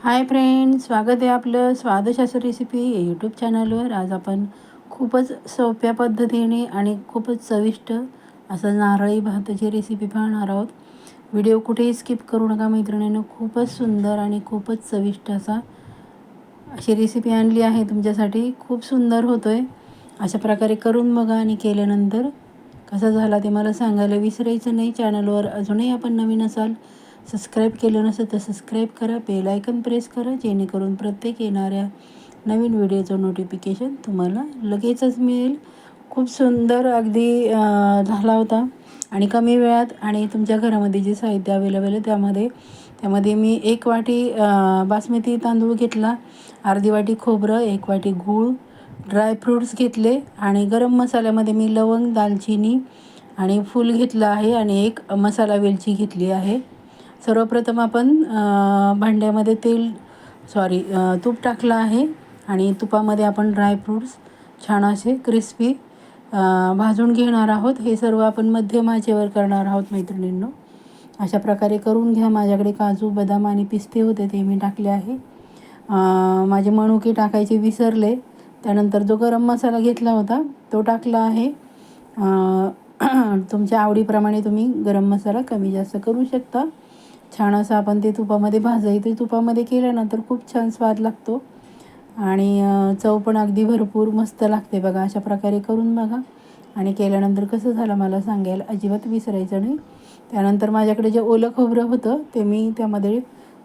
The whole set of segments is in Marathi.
हाय फ्रेंड स्वागत आहे आपलं स्वादशास्त्र रेसिपी या यूट्यूब चॅनलवर आज आपण खूपच सोप्या पद्धतीने आणि खूपच चविष्ट असं नारळी भाताची रेसिपी पाहणार आहोत. व्हिडिओ कुठेही स्किप करू नका मैत्रिणीनं. खूपच सुंदर आणि खूपच चविष्ट असा अशी रेसिपी आणली आहे. तुमच्यासाठी खूप सुंदर होतो आहे अशा प्रकारे करून बघा आणि केल्यानंतर कसा झाला ते मला सांगायला विसरायचं नाही. चॅनलवर अजूनही आपण नवीन असाल सबस्क्राईब केलं नसेल तर सबस्क्राईब करा बेल आयकन प्रेस करा जेणेकरून प्रत्येक येणाऱ्या नवीन व्हिडिओचं नोटिफिकेशन तुम्हाला लगेचच मिळेल. खूप सुंदर अगदी झाला होता आणि कमी वेळात आणि तुमच्या घरामध्ये जे साहित्य अवेलेबल आहे त्यामध्ये त्यामध्ये मी एक वाटी बासमती तांदूळ घेतला अर्धी वाटी खोबरं एक वाटी गूळ ड्रायफ्रूट्स घेतले आणि गरम मसाल्यामध्ये मी लवंग दालचिनी आणि फूल घेतलं आहे आणि एक मसाला वेलची घेतली आहे. सर्वप्रथम आपण भांड्यामध्ये तेल सॉरी तूप टाकलं आहे आणि तुपामध्ये आपण ड्रायफ्रूट्स छान असे क्रिस्पी भाजून घेणार आहोत. हे सर्व आपण मध्यम आचेवर करणार आहोत मैत्रिणींनो. अशा प्रकारे करून घ्या. माझ्याकडे काजू बदाम आणि पिस्ते होते ते मी टाकले आहे. माझे मणुके टाकायचे विसरले. त्यानंतर जो गरम मसाला घेतला होता तो टाकला आहे. तुमच्या आवडीप्रमाणे तुम्ही गरम मसाला कमी जास्त करू शकता. छान असं आपण ते तुपामध्ये भाजायचं तुपामध्ये केल्यानंतर खूप छान स्वाद लागतो. आणि चव पण अगदी भरपूर मस्त लागते बघा. अशा प्रकारे करून बघा. आणि केल्यानंतर कसं झालं मला सांगायला अजिबात विसरायचं नाही. त्यानंतर माझ्याकडे जे ओलं खोबरं होतं ते मी त्यामध्ये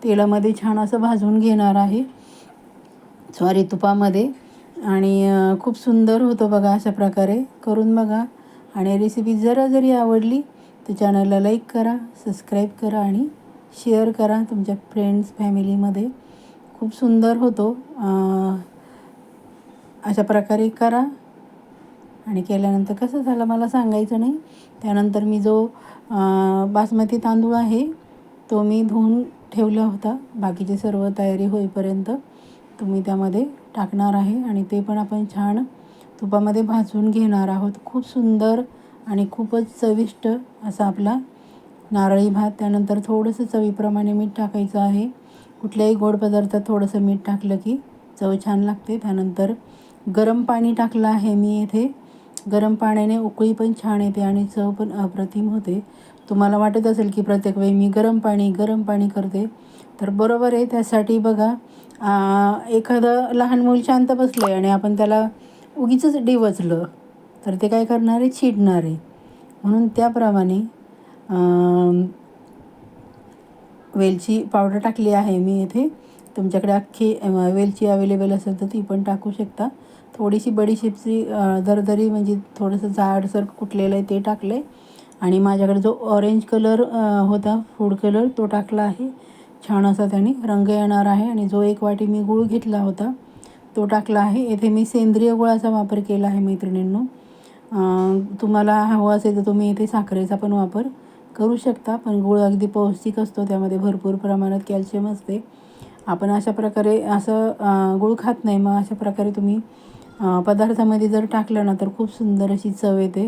तेलामध्ये छान असं भाजून घेणार आहे. सॉरी तुपामध्ये. आणि खूप सुंदर होतं बघा अशा प्रकारे. करून बघा. आणि रेसिपी जरा जरी आवडली तर चॅनलला लाईक करा सबस्क्राईब करा आणि शेअर करा तुमच्या फ्रेंड्स फॅमिलीमध्ये खूप सुंदर होतो. अशा प्रकारे करा. आणि केल्यानंतर कसं झालं मला सांगायचं नाही. त्यानंतर मी जो बासमती तांदूळ आहे तो मी धुवून ठेवला होता. बाकीची सर्व तयारी होईपर्यंत तुम्ही त्यामध्ये टाकणार आहे आणि ते पण आपण छान तुपामध्ये भाजून घेणार आहोत. खूप सुंदर आणि खूपच चविष्ट असा आपला नारळी भात त्यानंतर थोडंसं चवीप्रमाणे मीठ टाकायचं आहे. कुठल्याही गोड पदार्थात थोडंसं मीठ टाकलं की चव छान लागते. त्यानंतर गरम पाणी टाकलं आहे मी येथे गरम पाण्याने उकळी पण छान येते आणि चव पण अप्रतिम होते. तुम्हाला वाटत असेल की प्रत्येक वेळी मी गरम पाणी गरम पाणी करते तर बरोबर आहे. त्यासाठी बघा एखादं लहान मूल शांत बसलं आहे आणि आपण त्याला उगीच डिवचलं तर ते काय करणार? आहे चिडणार. आहे म्हणून त्याप्रमाणे वेलची पावडर टाकली आहे मी येथे तुमच्याकडे अख्खी वेलची अवेलेबल असेल तर ती पण टाकू शकता. थोडीशी बडीशेपची दरदरी म्हणजे थोडंसं जाडसर कुटलेलं आहे ते टाकलं. आहे आणि माझ्याकडे जो ऑरेंज कलर होता फूड कलर तो टाकला आहे. छान असा त्याने रंग येणार आहे आणि जो एक वाटी मी गूळ घेतला होता तो टाकला आहे. येथे मी सेंद्रिय गुळाचा वापर केला आहे मैत्रिणींनो. तुम्हाला हवं असेल तर तुम्ही इथे साखरेचा पण वापर करू शकता पण गूळ अगदी पौष्टिक असतो त्यामध्ये भरपूर प्रमाणात कॅल्शियम असते. आपण अशा प्रकारे असं गूळ खात नाही मग अशा प्रकारे तुम्ही पदार्थामध्ये जर टाकलं ना तर खूप सुंदर अशी चव येते.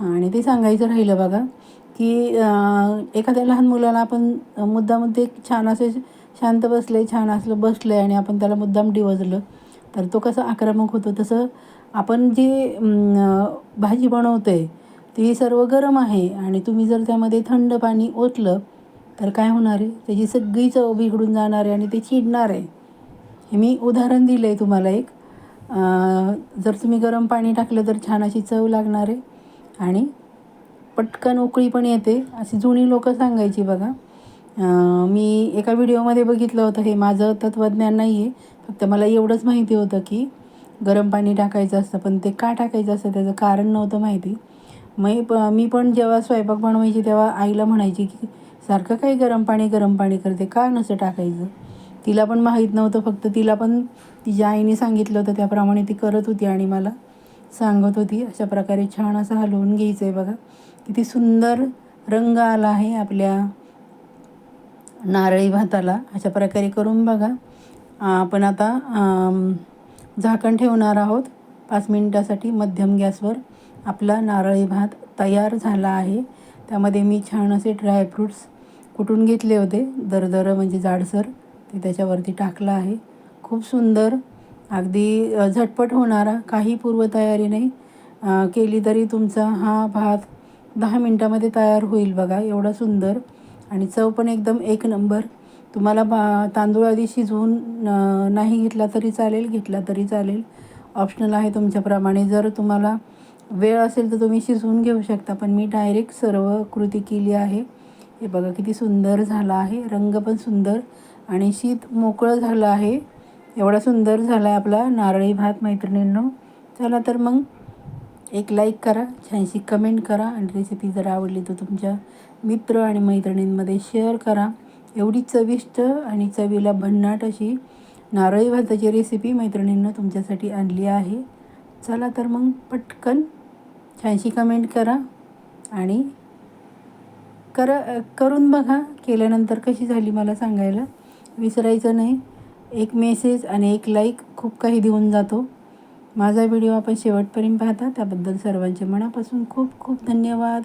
आणि ते सांगायचं राहिलं बघा की एखाद्या लहान मुलाला आपण मुद्दाम ते छान असे शांत बसले छान असलं बसलं आहे आणि आपण त्याला मुद्दाम डिवजलं तर तो कसं आक्रमक होतो? तसं आपण जे भाजी बनवतो आहे ती सर्व गरम आहे आणि तुम्ही जर त्यामध्ये थंड पाणी ओतलं तर काय होणार आहे? त्याची सगळी चव बिघडून जाणार आहे आणि ते चिडणार आहे. हे मी उदाहरण दिलं आहे तुम्हाला एक. जर तुम्ही गरम पाणी टाकलं तर छान अशी चव लागणार आहे. आणि पटकन उकळी पण येते. अशी जुनी लोकं सांगायची बघा. मी एका व्हिडिओमध्ये बघितलं होतं. हे माझं तत्त्वज्ञान नाही आहे फक्त मला एवढंच माहिती होतं की गरम पाणी टाकायचं असतं पण ते का टाकायचं असतं त्याचं कारण नव्हतं माहिती. मग प मी पण जेव्हा स्वयंपाक बनवायची तेव्हा आईला म्हणायची की सारखं काही गरम पाणी गरम पाणी करते? का नसं टाकायचं? तिला पण माहीत नव्हतं फक्त तिला पण तिच्या आईने सांगितलं होतं त्याप्रमाणे ती करत होती आणि मला सांगत होती अशा प्रकारे छान असं हलवून घ्यायचं आहे बघा. किती सुंदर रंग आला आहे आपल्या नारळी भाताला. अशा प्रकारे करून बघा. आपण आता झाकण ठेवणार आहोत. पाच मिनिटासाठी मध्यम गॅसवर आपला नारळी भात तयार झाला आहे. त्यामध्ये मी छान असे ड्रायफ्रूट्स कुटून घेतले होते. दरदर म्हणजे जाडसर ते त्याच्यावरती टाकलं आहे. खूप सुंदर अगदी झटपट होणारा काही पूर्वतयारी नाही. केली तरी तुमचा हा भात दहा मिनटामध्ये तयार होईल बघा एवढा सुंदर. आणि चव पण एकदम एक नंबर. तुम्हाला बा तांदूळ आधी शिजवून नाही घेतला तरी चालेल घेतला तरी चालेल. ऑप्शनल आहे तुमच्याप्रमाणे. जर तुम्हाला वेळ असेल तर तुम्ही शिजवून घेऊ शकता पण मी डायरेक्ट सर्व कृती केली आहे. हे बघा किती सुंदर झाला आहे. रंग पण सुंदर आणि शीत मोकळं झालं आहे. एवढा सुंदर झाला आहे आपला नारळी भात मैत्रिणींनो. चला तर मग एक लाईक करा छानशी कमेंट करा आणि रेसिपी जर आवडली तर तुमच्या मित्र आणि मैत्रिणींमध्ये शेअर करा. एवढी चविष्ट आणि चवीला भन्नाट अशी नारळी भाताची रेसिपी मैत्रिणींना तुमच्यासाठी आणली आहे. चला तर मग पटकन छानशी कमेंट करा आणि कर करून बघा. केल्यानंतर कशी झाली मला सांगायला? विसरायचं नाही. एक मेसेज आणि एक लाईक खूप काही देऊन जातो. माझा व्हिडिओ आपण शेवटपर्यंत पाहता. त्याबद्दल सर्वांचे मनापासून खूप खूप धन्यवाद.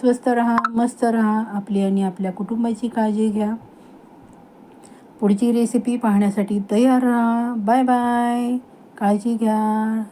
स्वस्त राहा मस्त राहा. आपली आणि आपल्या कुटुंबाची काळजी घ्या. पुढची रेसिपी पाहण्यासाठी तयार राहा. बाय बाय काळजी घ्या.